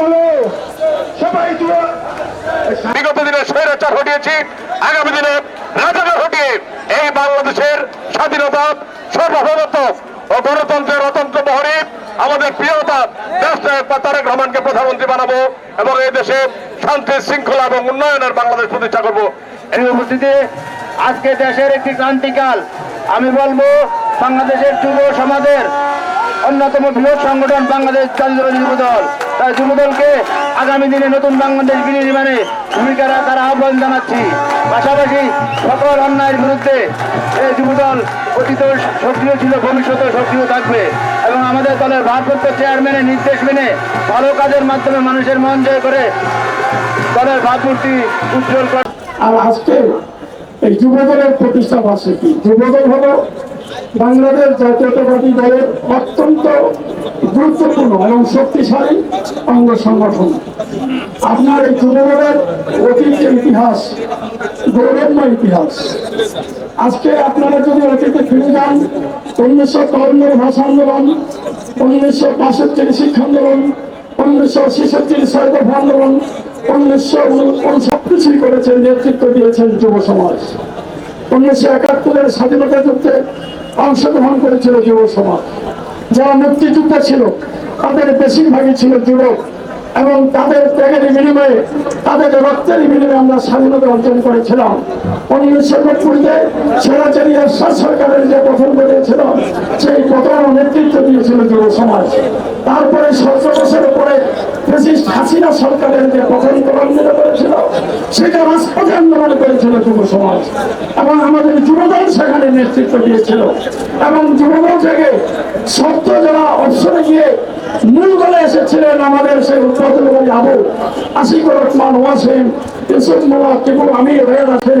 বলো। সবাই বিগত দিনে স্বৈরাচার হটিয়েছি আগামী দিনে রাজাকার হটিয়ে এই বাংলাদেশের স্বাধীনতা সর্বভৌমত্ব ও গণতন্ত্রের অতন্ত্র মহরী আমাদের প্রিয়তা বা তারেক রহমানকে প্রধানমন্ত্রী বানাবো এবং এই দেশে শান্তি শৃঙ্খলা এবং উন্নয়নের বাংলাদেশ প্রতিষ্ঠা করব। এই উপস্থিতি আজকে দেশের একটি ক্রান্তিকাল। আমি বলব বাংলাদেশের যুব সমাজের অন্যতম বৃহৎ সংগঠন বাংলাদেশ জাতীয় দল। তাই যুব দলকে আগামী দিনে নতুন বাংলাদেশ বিনির্মাণে ভূমিকা রাখার আহ্বান জানাচ্ছি। পাশাপাশি সকল অন্যায়ের বিরুদ্ধে এই যুব দল অতীত সক্রিয় ছিল ভবিষ্যতে সক্রিয় থাকবে এবং আমাদের দলের ভারপ্রাপ্ত চেয়ারম্যানের নির্দেশ মেনে ভালো কাজের মাধ্যমে মানুষের মন জয় করে দলের ভাবমূর্তি উজ্জ্বল করে আর আজকে এই যুবদলের প্রতিষ্ঠা বার্ষিকী, যুবদল হলো বাংলাদেশ জাতীয়তাবাদী দলের অত্যন্ত গুরুত্বপূর্ণ এবং শক্তিশালী অঙ্গ সংগঠন। আপনার এই যুবদলের অতীত ইতিহাস, গৌরবময় ইতিহাস। আজকে আপনারা যদি অতীতে ফিরে যান, উনিশশো বাউন্নের ভাষা আন্দোলন, উনিশশো বাষট্টির শিক্ষা আন্দোলন, উনিশশো ছেষট্টির সাইড আন্দোলন, উনিশশো সব করেছেন নেতৃত্ব দিয়েছেন যুব সমাজ। উনিশশো একাত্তরের স্বাধীনতা যুদ্ধে অংশগ্রহণ করেছিল যুব সমাজ। যারা মুক্তিযুদ্ধে ছিল, তাদের বেশিরভাগই ছিল যুবক এবং তাদের ত্যাগের বিনিময়ে তাদের রক্তের বিনিময়ে আমরা স্বাধীনতা অর্জন করেছিলাম। উনিশশো নব্বইতে সেরাচারি আশ্বাস সরকারের যে প্রথম করেছিল সেই প্রথম নেতৃত্ব দিয়েছিল যুব সমাজ। তারপরে সতেরো বছরের পরে ফেসিস্ট হাসিনা সরকারের যে তরঙ্গিত করেছিল রাজপথে আন্দোলন করেছিল যুব সমাজ। এবং আমাদের যুবদল সেখানে নেতৃত্ব দিয়েছিল। এবং যুবদল থেকে সত্য যারা অবসরে গিয়ে মূল বলে এসেছিলেন আমাদের সেই উৎপাদনকারী আবু আশিকুর রহমান, ওয়াসিম, ইউসুফ মোল্লা কেবল আমির হয়ে রাখেন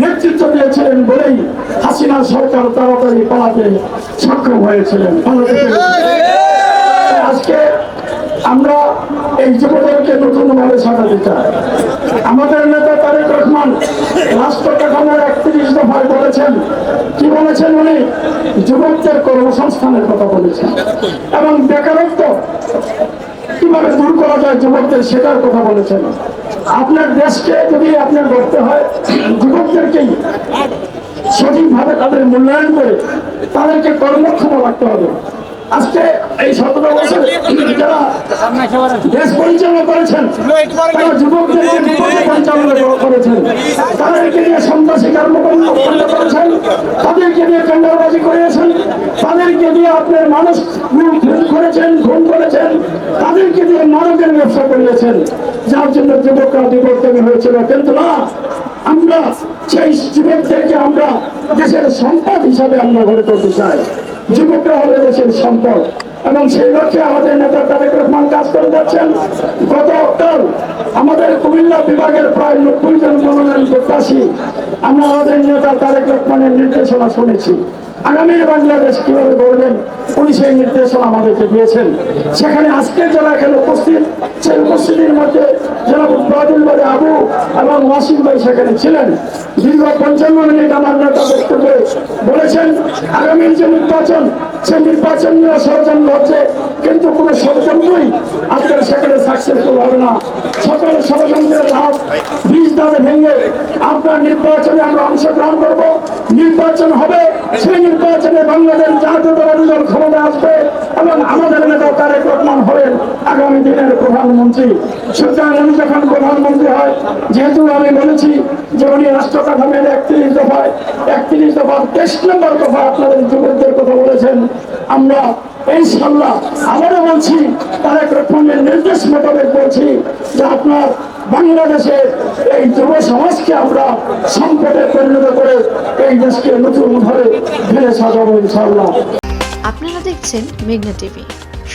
নেতৃত্ব দিয়েছিলেন বলেই হাসিনা সরকার তাড়াতাড়ি পালাতে সক্ষম হয়েছিলেন। আজকে আমরা এই যুবদলকে নতুন ভাবে সাজাতে চাই। আমাদের নেতা তারেক রহমান রাষ্ট্র কাঠামোর একত্রিশ দফায় বলেছেন কি বলেছেন উনি যুবকদের কর্মসংস্থানের কথা বলেছেন এবং বেকারত্ব কীভাবে দূর করা যায় যুবকদের সেটার কথা বলেছেন। আপনার দেশকে যদি আপনার ধরতে হয়, যুবকদেরকেই সঠিকভাবে তাদের মূল্যায়ন করে তাদেরকে কর্মক্ষম রাখতে হবে। আজকে এই সতেরো বছর যারা দেশ পরিচালনা করেছেন, তারা যুবকদেরকে বিপদে পরিচালনা করেছেন, তাদেরকে নিয়ে সন্ত্রাসী কর্মকাণ্ড করেছেন, তাদেরকে নিয়ে টেন্ডারবাজি করিয়েছেন তাদেরকে দিয়ে আপনার মানুষ খুন করেছেন খুন করেছেন, তাদেরকে দিয়ে মানবের ব্যবসা করিয়েছেন। যার জন্য যুবকরা বিবর্তন হয়েছিল। কিন্তু না, আমরা সেই যুবকদেরকে আমরা দেশের সম্পদ হিসাবে আমরা গড়ে তুলতে চাই। যুবকরা হয়ে দেশের সম্পদ। এবং সেই লক্ষ্যে আমাদের নেতা তারেক রহমান কাজ করে যাচ্ছেন। গতকাল আমাদের কুমিল্লা বিভাগের প্রায় নব্বই জন মনোনয়ন প্রত্যাশী। আমরা আমাদের নেতা তারেক রহমানের নির্দেশনা শুনেছি। আগামী বাংলাদেশ কীভাবে গড়বেন সেই নির্দেশনা আমাদেরকে দিয়েছেন। সেখানে আজকে যারা এখানে উপস্থিত, সেই উপস্থিতির মধ্যে যারা আবু এবং ওয়াসিম ভাই সেখানে ছিলেন। দীর্ঘ পঞ্চান্ন মিনিট আমার নেতা বক্তব্যে বলেছেন আগামীর যে নির্বাচন সেই নির্বাচন নিয়ে ষড়যন্ত্র হচ্ছে, কিন্তু কোনো ষড়যন্ত্রই আজকের সেখানে সাকসেসফুল হবে না। সকল ষড়যন্ত্রের হাত বীজ দাঁড়ে ভেঙে আপনার নির্বাচনে আমরা অংশগ্রহণ করব। নির্বাচন হবে, সেই নির্বাচনে বাংলাদেশ জাতীয়তাবাদী দল ক্ষমতা আসবে এবং আমাদের নেতা তারেক রহমান হবেন আগামী দিনের প্রধানমন্ত্রী সুতরাং উনি যখন প্রধানমন্ত্রী হয়, যেহেতু আমি বলেছি যে উনি রাষ্ট্র কাঠামের একত্রিশ দফায়, একত্রিশ দফার তেইশ নম্বর দফা আপনাদের যুবকদের কথা বলেছেন, আমরা ইনশাল্লাহ আবারও বলছি নির্দেশ আপনার এই সমাজকে আমরা পরিণত করে এই দেশকে আপনারা দেখছেন মেঘনা টিভি।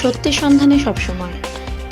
সত্যি সন্ধানে সবসময়।